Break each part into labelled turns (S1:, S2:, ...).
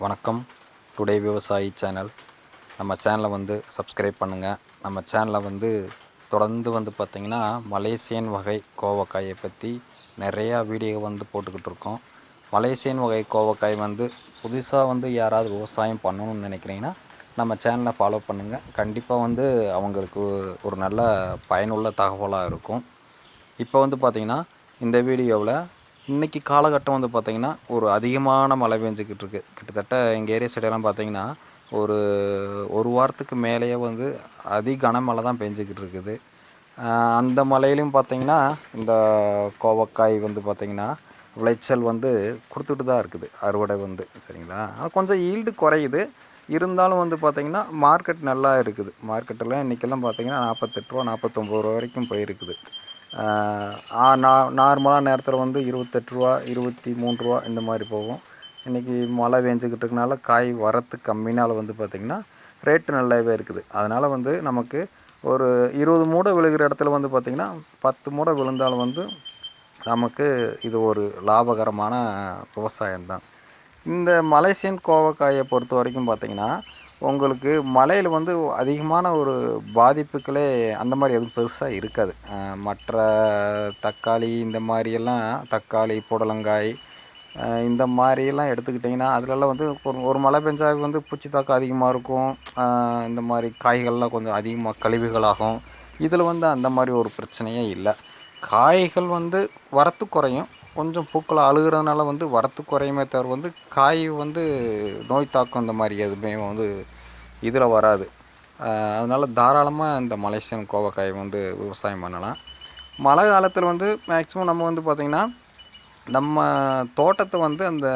S1: வணக்கம். டுடே விவசாயி சேனல் நம்ம சேனலை வந்து சப்ஸ்கிரைப் பண்ணுங்கள் நம்ம சேனலை வந்து தொடர்ந்து வந்து பார்த்திங்கன்னா மலேசியன் வகை கோவக்காயை பற்றி நிறையா வீடியோ வந்து போட்டுக்கிட்டு இருக்கோம். மலேசியன் வகை கோவக்காய் வந்து புதுசாக வந்து யாராவது விவசாயம் பண்ணணும்னு நினைக்கிறீங்கன்னா நம்ம சேனலை ஃபாலோ பண்ணுங்கள் கண்டிப்பாக வந்து அவங்களுக்கு ஒரு நல்ல பயனுள்ள தகவலாக இருக்கும். இப்போ வந்து பார்த்திங்கன்னா இந்த வீடியோவில் இன்றைக்கி காலகட்டம் வந்து பார்த்திங்கன்னா ஒரு அதிகமான மழை பெஞ்சிக்கிட்டு இருக்குது கிட்டத்தட்ட எங்கள் ஏரியா சைடெல்லாம் பார்த்திங்கன்னா ஒரு ஒரு வாரத்துக்கு மேலேயே வந்து அதி கனமழை தான் பெஞ்சிக்கிட்டு இருக்குது. அந்த மலையிலையும் பார்த்திங்கன்னா இந்த கோவக்காய் வந்து பார்த்திங்கன்னா விளைச்சல் வந்து கொடுத்துட்டு தான் இருக்குது. அறுவடை வந்து சரிங்களா? ஆனால் கொஞ்சம் ஈல்டு குறையுது. இருந்தாலும் வந்து பார்த்திங்கன்னா மார்க்கெட் நல்லா இருக்குது. மார்க்கெட்டில் இன்றைக்கெல்லாம் பார்த்திங்கன்னா நாற்பத்தெட்டு ரூபா நாற்பத்தொம்பது ரூபா வரைக்கும் போயிருக்குது. நார்மலாக நேரத்தில் வந்து இருபத்தெட்டு ரூபா இருபத்தி மூணு ரூபா இந்த மாதிரி போகும். இன்றைக்கி மழை பெஞ்சிக்கிட்டு இருக்கனால காய் வரத்து கம்மினால் வந்து பார்த்திங்கன்னா ரேட்டு நல்லாவே இருக்குது. அதனால் வந்து நமக்கு ஒரு இருபது மூடை விழுகிற இடத்துல வந்து பார்த்திங்கன்னா பத்து மூடை விழுந்தாலும் வந்து நமக்கு இது ஒரு லாபகரமான விவசாயம்தான். இந்த மலேசியன் கோவக்காயை பொறுத்த வரைக்கும் பார்த்திங்கன்னா உங்களுக்கு மலையில் வந்து அதிகமான ஒரு பாதிப்புகளே அந்த மாதிரி எதுவும் பெருசாக இருக்காது. மற்ற தக்காளி இந்த மாதிரியெல்லாம் தக்காளி புடலங்காய் இந்த மாதிரியெல்லாம் எடுத்துக்கிட்டிங்கன்னா அதிலெல்லாம் வந்து ஒரு ஒரு மழை பெஞ்சா வந்து பூச்சி தாக்கம் அதிகமாக இருக்கும். இந்த மாதிரி காய்கள்லாம் கொஞ்சம் அதிகமாக கழிவுகளாகும். இதில் வந்து அந்த மாதிரி ஒரு பிரச்சனையே இல்லை. காய்கள் வந்து வரத்து குறையும். கொஞ்சம் பூக்களை அழுகிறதுனால வந்து வரத்து குறையுமே தவிர வந்து காய் வந்து நோய் தாக்கம் இந்த மாதிரி எதுவுமே வந்து இதில் வராது. அதனால் தாராளமாக இந்த மலேசியன் கோவக்காய் வந்து விவசாயம் பண்ணலாம். மழை காலத்தில் வந்து மேக்ஸிமம் நம்ம வந்து பார்த்திங்கன்னா நம்ம தோட்டத்தை வந்து அந்த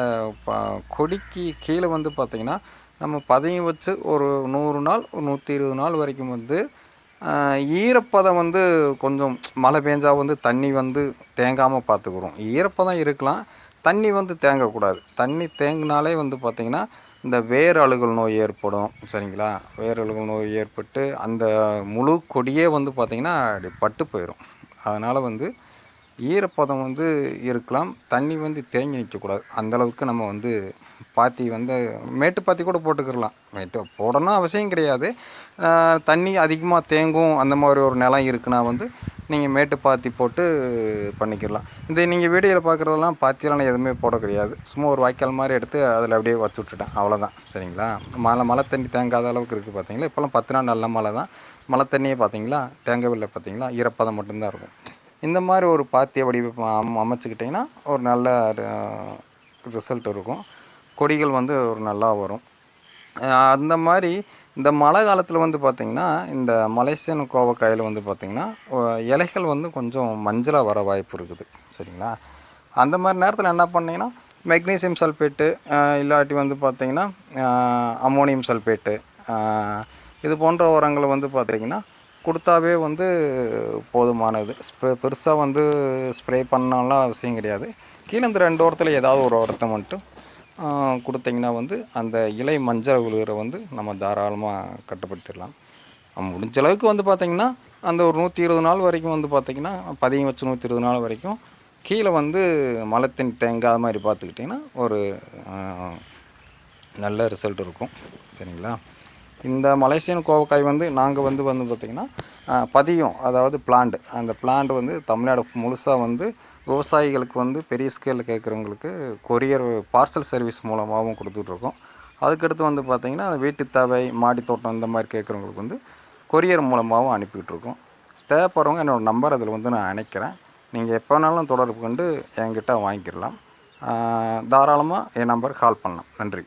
S1: ப கொடிக்கு கீழே வந்து பார்த்திங்கன்னா நம்ம பதையும் வச்சு ஒரு நூறு நாள் ஒரு நூற்றி இருபது நாள் வரைக்கும் வந்து ஈரப்பதம் வந்து கொஞ்சம் மழை பெஞ்சால் வந்து தண்ணி வந்து தேங்காமல் பார்த்துக்குறோம் ஈரப்பதம் இருக்கலாம் தண்ணி வந்து தேங்கக்கூடாது. தண்ணி தேங்கினாலே வந்து பார்த்திங்கன்னா இந்த வேர் அழுகல் நோய் ஏற்படும் சரிங்களா? வேர் அழுகல் நோய் ஏற்பட்டு அந்த முழு கொடியே வந்து பார்த்திங்கன்னா அப்படி பட்டு போயிடும் அதனால் வந்து ஈரப்பதம் வந்து இருக்கலாம் தண்ணி வந்து தேங்கி நிற்கக்கூடாது அந்தளவுக்கு நம்ம வந்து பாத்தி வந்து மேட்டு பாத்தி கூட போட்டுக்கிறலாம் மேட்டு போடணும் அவசியம் கிடையாது. தண்ணி அதிகமாக தேங்கும் அந்த மாதிரி ஒரு நிலம் இருக்குன்னா வந்து நீங்கள் மேட்டு பாத்தி போட்டு பண்ணிக்கிடலாம். இந்த நீங்கள் வீடியோவில் பார்க்குறதெல்லாம் பாத்தியெல்லாம் நான் எதுவுமே போட கிடையாது. சும்மா ஒரு வாய்க்கால் மாதிரி எடுத்து அதில் அப்படியே வச்சு விட்டுட்டேன். அவ்வளோதான் சரிங்களா? மழை மழை தண்ணி தேங்காத அளவுக்கு இருக்குது பார்த்தீங்களா இப்போல்லாம் பத்து நாள் நல்ல மழை தான். மழை தண்ணியே பார்த்தீங்களா தேங்கவில்லை பார்த்தீங்களா ஈரப்பதம் மட்டும்தான் இருக்கும். இந்த மாதிரி ஒரு பாத்திய வடிவம் அம் அமைச்சுக்கிட்டிங்கன்னா ஒரு நல்ல ரிசல்ட் இருக்கும். கொடிகள் வந்து ஒரு நல்லா வரும். அந்த மாதிரி இந்த மழை காலத்தில் வந்து பார்த்திங்கன்னா இந்த மலேசியன் கோவக்காயில் வந்து பார்த்திங்கன்னா இலைகள் வந்து கொஞ்சம் மஞ்சளாக வர வாய்ப்பு இருக்குது. சரிங்களா? அந்த மாதிரி நேரத்தில் என்ன பண்ணீங்கன்னா மெக்னீசியம் சல்ஃபேட்டு இல்லாட்டி வந்து பார்த்திங்கன்னா அம்மோனியம் சல்பேட்டு இது போன்ற உரங்களை வந்து பார்த்திங்கன்னா கொடுத்தாவே வந்து போதுமானது. ஸ்ப்ரே பெருசாக வந்து ஸ்ப்ரே பண்ணலாம் அவசியம் கிடையாது. கீழே இந்த ரெண்டு ஓரத்தில் ஏதாவது ஒரு உரத்தை மட்டும் கொடுத்தீங்கன்னா வந்து அந்த இலை மஞ்சள் விழுகிற வந்து நம்ம தாராளமாக கட்டுப்படுத்திடலாம். முடிஞ்ச அளவுக்கு வந்து பார்த்திங்கன்னா அந்த ஒரு நூற்றி இருபது நாள் வரைக்கும் வந்து பார்த்திங்கன்னா பதியம் வச்சு நூற்றி இருபது நாள் வரைக்கும் கீழே வந்து மலத்தின் தேங்காத மாதிரி பார்த்துக்கிட்டிங்கன்னா ஒரு நல்ல ரிசல்ட் இருக்கும். சரிங்களா? இந்த மலேசியன் கோவக்காய் வந்து நாங்கள் வந்து வந்து பார்த்திங்கன்னா பதியம் அதாவது பிளான்ட் அந்த பிளான்ட் வந்து தமிழ்நாடு முழுசாக வந்து விவசாயிகளுக்கு வந்து பெரிய ஸ்கேலில் கேட்குறவங்களுக்கு கொரியர் பார்சல் சர்வீஸ் மூலமாகவும் கொடுத்துட்ருக்கோம். அதுக்கடுத்து வந்து பார்த்திங்கன்னா வீட்டு தேவை மாடி தோட்டம் இந்த மாதிரி கேட்குறவங்களுக்கு வந்து கொரியர் மூலமாகவும் அனுப்பிக்கிட்டு தேவைப்படுறவங்க என்னோடய நம்பர் அதில் வந்து நான் அணைக்கிறேன். நீங்கள் எப்போ வேணாலும் தொடர்பு கொண்டு என்கிட்ட வாங்கிக்கிடலாம் தாராளமாக என் நம்பருக்கு கால் பண்ணலாம். நன்றி.